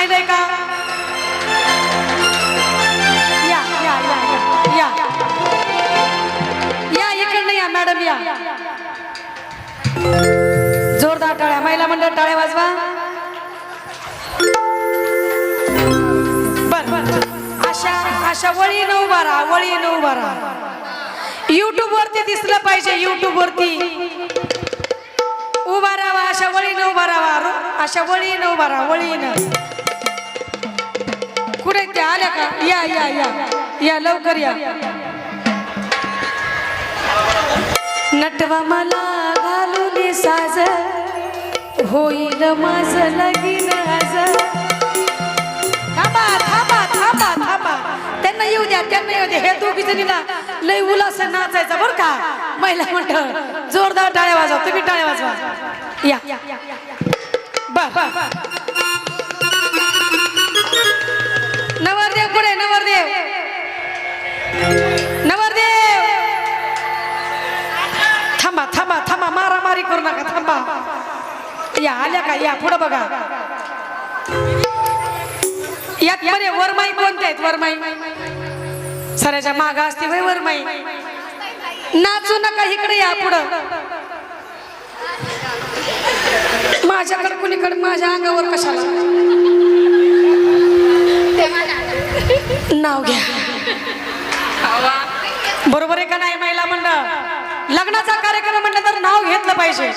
राहिलंय का? या या या या या. इकडनं या मॅडम या. जोरदार टाळ्या. महिला मंडळ टाळ्या वाजवा. बर बर अशा अशा वळीनं उभा वळी नऊ उभा राहा. युट्यूब वरती दिसलं पाहिजे युट्यूब वरती. उभा राहा अशा वळीनं उभा राहा. अशा वळीनं उभा राहा वळीनं कुठे त्या आल्या का? या या या. या लवकर या. नटवा मला घालून साज. होईल माझ लगीन आज. थांबा थांबा थांबा थांबा. त्यांना येऊ द्या त्यांना येऊ द्या. हे दोघी जणीला लय उल्हास नाचायचा बरं का? महिला म्हणत जोरदार टाळ्या वाजवा. तुम्ही टाळ्या वाजवा. या. बर नवरदेव पुढे नवरदेव. नवरदेव. थांबा थांबा थांबा मारामारी करू नका थांबा. या आल्या का? या पुढं बघा. यात बरे वरमाई कोणते आहेत वरमाई? सऱ्याच्या मागा असते वय वरमाई. नाचू नका इकडे या पुढं. माझ्याकडे कुणीकडे? माझ्या अंगावर कशाला? नाव घ्या. बरोबर आहे का नाही महिला मंडळ? लग्नाचा कार्यक्रम म्हटलं तर नाव घेतलं पाहिजे.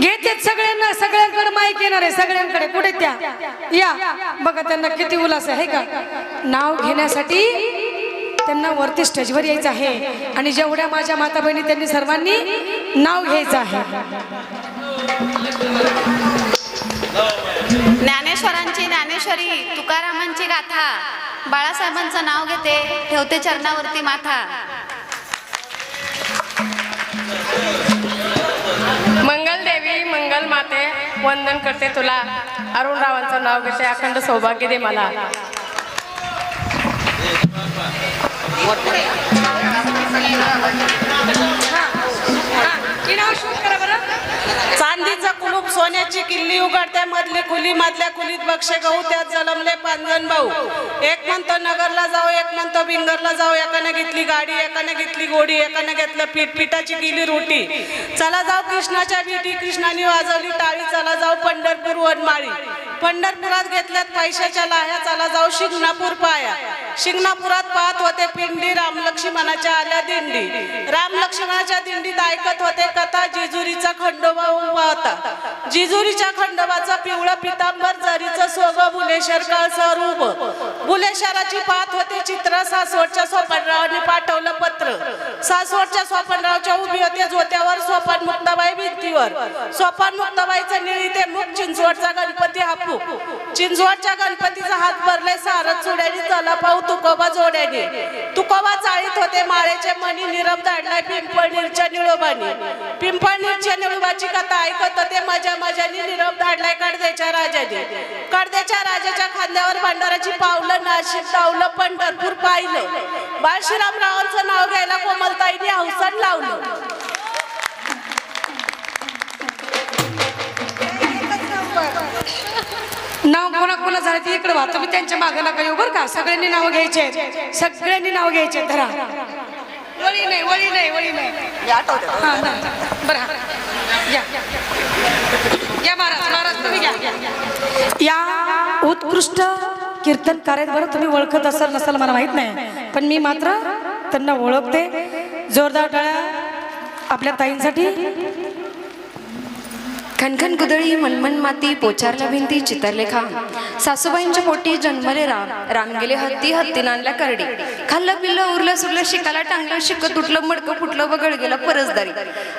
घेते सगळ्यांना सगळ्यांकडे माईक येणार आहे सगळ्यांकडे. कुठे त्या? या. बघा त्यांना किती उल्हास आहे का? नाव घेण्यासाठी त्यांना वरती स्टेजवर यायचं आहे. आणि जेवढ्या माझ्या माता बहिणी त्यांनी सर्वांनी नाव घ्यायचं आहे. ज्ञानेश्वरांची ज्ञानेश्वरी तुकारामांची गाथा. बाळासाहेबांचं नाव घेते ठेवते चरणावरती माथा. मंगल देवी मंगल माते वंदन करते तुला. अरुण रावांचं नाव घेते अखंड सौभाग्य दे मला. चांदीचा कुलूप सोन्याची किल्ली उघडते मधली खुली मधल्या खुलीत बक्षे गहू त्यात जलमले पांजन भाऊ. एक म्हणतो नगरला जाऊ एक म्हणतो बिंगरला जाऊ. एकाने घेतली गाडी एकाने घेतली गोडी एकाने घेतलं पीठ पिठाची गेली रोटी. चला जाऊ कृष्णाच्या बिटी कृष्णाने वाजवली टाळी. चला जाऊ पंढरपूर वनमाळी पंढरपुरात घेतल्यात पैशाच्या लाह्या. चला जाऊ शिंगणापूर पाया. शिंगणापुरात पाहत होते पिंडी राम लक्ष्मणाच्या आल्या दिंडी. राम लक्ष्मणाच्या दिंडीत ऐकत होते कथा जिजुरीचा खंडोबा उभा होता. जिजुरीच्या खंडोबाचा पिवळं पितांबर जरीचं सोग बुलेश्वर काळ स्वरूप. बुलेश्वराची पाहत होते चित्र सासवडच्या सोपनरावांनी पाठवलं पत्र. सासवडच्या सोपनरावच्या उभी होते जोत्यावर सोपान मुक्ताबाई भिंतीवर. सोपान मुक्ताबाईचं निळी ते मुख चिंचवडचा गणपती हापू चिंचवडच्या गणपतीचा हात भरले सारद चुड्याने चला पाहू तुकोबा जोड्याने? तुकोबा चाळीत होते? माळेचे मणी निरब धाडलाय पिंपळनीरच्या निळोबानी. पिंपळनीरच्या निळोबाची कथा ऐकत होते. मजा मजानी निरब धाडलाय कडद्याच्या राजाने. कडद्याच्या राजाच्या खांद्यावर भंडाराची पावलं नाशिक पावलं पंढरपूर पाहिलं. बाळशीराम रावांचं नाव घ्यायला कोमलताईने हौसन लावलं. कोणा झालं ते इकडे वा तुम्ही त्यांच्या मागे नका येऊ बरं का? सगळ्यांनी नाव घ्यायचे. आहेत. सगळ्यांनी नाव घ्यायचे. आहेत. धरा. वळी नाही वळी नाही वळी नाही. हा. बरं हा. या. या महाराज महाराज तुम्ही घ्या. या उत्कृष्ट कीर्तनकार आहेत बरं तुम्ही ओळखत असाल नसाल मला माहीत नाही. पण मी मात्र त्यांना ओळखते. जोरदार टाळ्या आपल्या ताईंसाठी. खनखन कुदळी मनमन माती पोचारल्या भिंती चितरलेखा सासूबाईंच्या पोटी जन्मले राम. राम गेले हत्ती हत्ती नांदल्या करडी. खाल्लं पिल्लं उरलं सुरलं शिकाला टांगलं शिक तुटलं मडकं फुटलं वगळ गेलं परसदारी.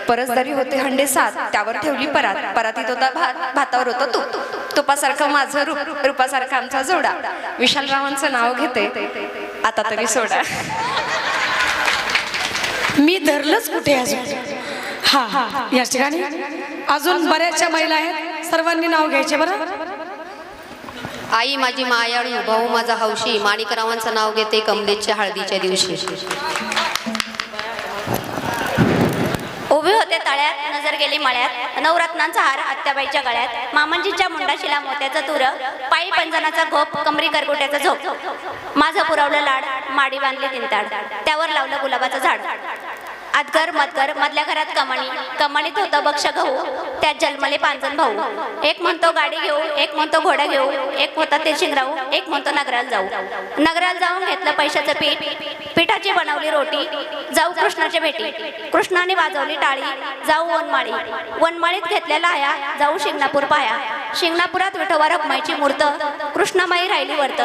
परसदारी होते हंडे सात. त्यावर ठेवली परात. परातीत होता भात. भातावर होता तू तुपासारखं माझं रूप. रूपासारखा आमचा जोडा. विशालरावांचं नाव घेते. आता तरी सोडा. मी धरलंच कुठे अजून? हा हा. या ठिकाणी? अजून बऱ्याचशा महिला आहेत. सर्वांनी नाव घ्यायचे बरं? आई माझी मायाळू भाऊ माझा हौशी माणिकरावांचं नाव घेते कमलेच्या हळदीच्या दिवशी. उभे होते होते तळ्यात नजर गेली मळ्यात. नवरत्नांचा हार आत्याबाईच्या गळ्यात. मामांजीच्या मुंडाशीला मोत्याचा तुर. पायी पंजनाचा गोप कमरी करगोट्याचा झोप. माझं पुरवलं लाड माडी बांधली तिंताड त्यावर लावलं गुलाबाचं झाड. आतगर मधगर मधल्या घरात कमाणी. कमाणीत होतं बक्ष गहू त्यात जन्मले पांजन भाऊ. एक म्हणतो गाडी घेऊ एक म्हणतो घोडा घेऊ एक होता ते शिंगराऊ एक म्हणतो नगराला जाऊ. नगराला जाऊन घेतलं पैशाचं पीठ. पिठाची बनवली रोटी जाऊ कृष्णाच्या भेटी. कृष्णाने वाजवली टाळी जाऊ वनमाळी. वनमाळीत घेतलेला आया जाऊ शिंगणापूर पाया. शिंगणापुरात विठोबा रखमाईची मूर्त कृष्णामाई राहिली वर्त.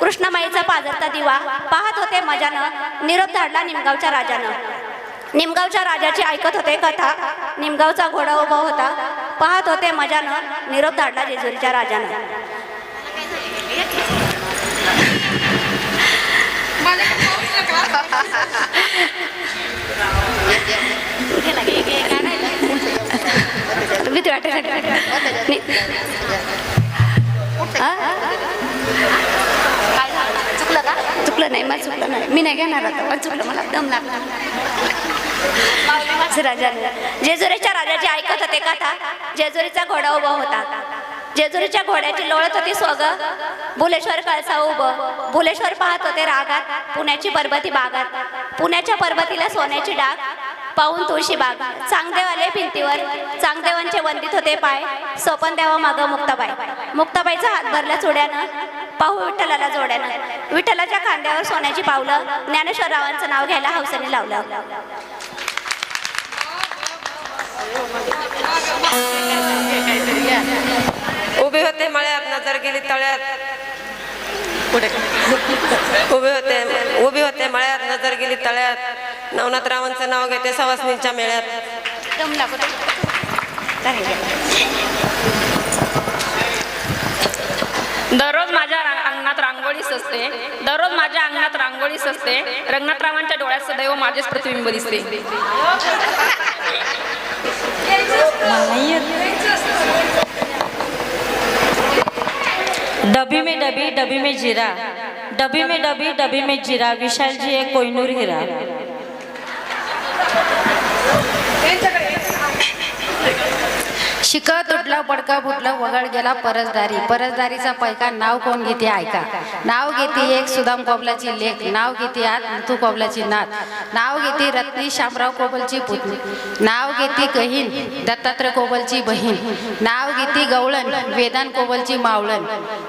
कृष्णामाईचा पाजरता दिवा पाहत होते मजानं निरोप धाडला निमगावच्या राजानं. निमगावच्या राजाची ऐकत होते कथा. निमगावचा घोडा उभा होता. पाहत होते मजानं निरोप धाडला जेजुरीच्या राजानं. भीती वाटते नि- चुकलं का चुकलं नाही मला चुकलं नाही. मी नाही घेणार आता पण चुकलं मला दम लागला. राजाने जेजुरीच्या राजाची ऐकत होते कथा जेजुरीचा घोडा उभा होता. जेजुरीच्या घोड्याची लोळत होती स्वग भुलेश्वर कळसा उभं. भुलेश्वर पाहत होते रागात पुण्याची पर्वती बागात. पुण्याच्या पर्वतीला सोन्याची डाग पाहून तुळशी बाग. चांगदेव आले भिंतीवर. चांगदेवांचे वंदित होते पाय. सोपन देवा माग मुक्ताबाई. मुक्ताबाईचा हात भरला चुड्यानं. पाहू विठ्ठलाला जोड्यानं. विठ्ठलाच्या खांद्यावर सोन्याची पावलं. ज्ञानेश्वररावांचं नाव घ्यायला हौसेने लावलं. उभे होते मळ्यात नजर गेली तळ्यात. पुढे. उभे होते उभे होते मळ्यात नजर गेली तळ्यात. नवनाथ रावांचं नाव घेते सवासनींच्या मेळ्यात. दररोज माझ्या अंगणात रांगोळी सजते. दररोज माझ्या अंगणात रांगोळी सजते. रंगनाथरावांच्या डोळ्यात सदैव माझेच प्रतिबिंब दिसते. डबी में डबी डबी में जीरा। डबी में डबी डबी में जीरा। विशाल जी एक कोहिनूर हिरा। शिकत तुटला पडका फुटला वगळ गेला परसदारी. परसदारीचा पैका नाव कोण घेते ऐका. नाव घेते एक सुदाम कोबलाची लेख. नाव घेते आत मुथू कोबलाची नात. नाव घेते रत्नी शामराव कोबलची पुतणी. नाव घेते कहीन दत्तात्रय कोबलची बहीण. नाव घेते गवळण वेदान कोबलची मावळण.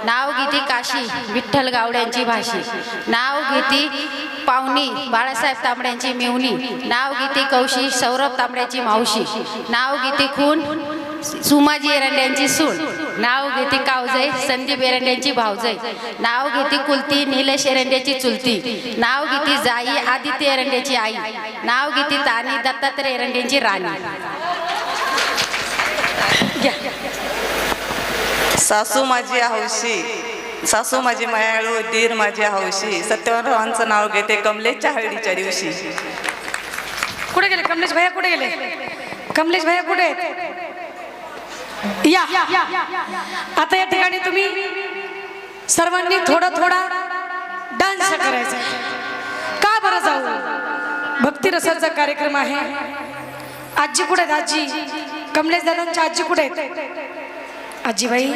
नाव घेते काशी विठ्ठल गावड्यांची भाषी. नाव घेते पाहुणी बाळासाहेब तांबड्यांची मेवणी नाव घेते कौशी सौरभ तांबड्याची मावशी. नाव घेते खून सुमाजी एरंड्यांची सून. नाव घेते कावजय संदीप एरंड्यांची भावजय नाव घेते कुलती निलेश एरंड्याची चुलती. नाव घेते जाई आदित्य एरंड्याची आई. नाव घेते तानी दत्तात्रय एरंड्यांची राणी. सासू माझी हौशी सासू माझी मायाळू दीर माझी हौशी सत्यवानरावांचं नाव घेते कमलेच्या हळदीच्या दिवशी. कुठे गेले? कमलेश भैया कुठे गेले? कमलेश भैया कुठे आहेत? या. आता या ठिकाणी तुम्ही सर्वांनी थोडा थोडा डान्स करायचा का बरं जाऊ? भक्ती रसाचा कार्यक्रम आहे. आजी कुठे आहेत? आजी? कमलेश दादांच्या आजी कुठे आहेत? आजीबाई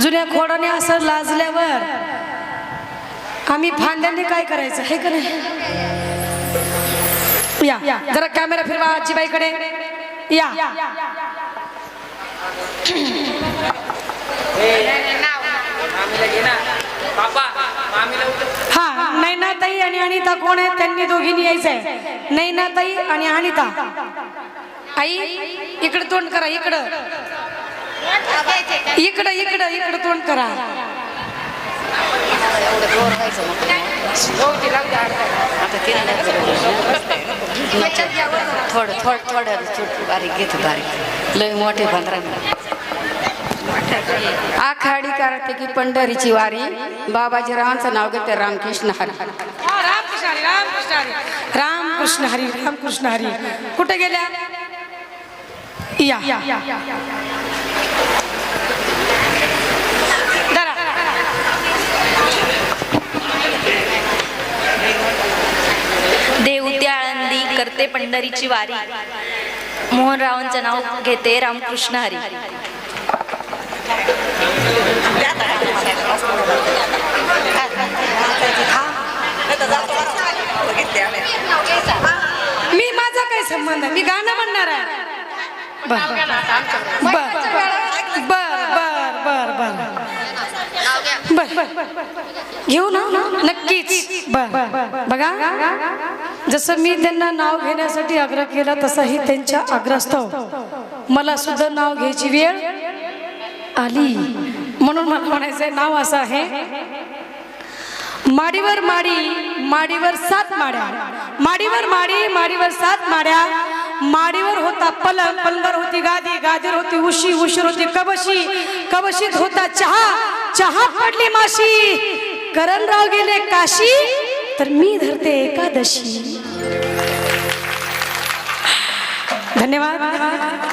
जुन्या खोडाने असं लाजल्यावर आम्ही फांद्याने काय करायचं? हे का नाही? या. जरा कॅमेरा फिरवा आजीबाईकडे. या. हा नैनाताई आणि अनिता कोण आहेत? त्यांनी दोघींनी यायचंय. नैनाताई आणि अनिता. आई इकडे तोंड करा इकडं. इकडं इकडं इकडं तोंड करा. थोडं थोडं थोडं छोट बारीक घेतो बारीक. लय मोठे पंधरा आखाडी करते की पंढरीची वारी. बाबाजीरावांचं नाव घेते रामकृष्ण हरी. रामकृष्ण हरी रामकृष्ण हरी. रामकृष्ण हरी रामकृष्ण हरी. कुठे गेल्या? या. धरा. देऊ करते पंढरीची वारी. मोहनरावांचं नाव घेते रामकृष्ण हरी. मी माझा काय संबंध? आहे? मी गाणं म्हणणार आहे. बर बर बर बर बर. घेऊ ना? नक्कीच. बघा. जसं मी त्यांना नाव घेण्यासाठी आग्रह केला तसाही त्यांच्या आग्रस्तव मला सुद्धा नाव घ्यायची वेळ आली. म्हणून मला म्हणायचं नाव असं आहे. माडीवर माडी माडीवर सात माड्या. माडीवर माडी माडीवर सात माड्या. माडीवर होता पलंग पलंगावर होती गादी गादीवर होती उशी उशीर होती कबशी. कबशीत होता चहा. चहा पडली माशी. करणराव गेले काशी. तर मी धरते एकादशी. धन्यवाद.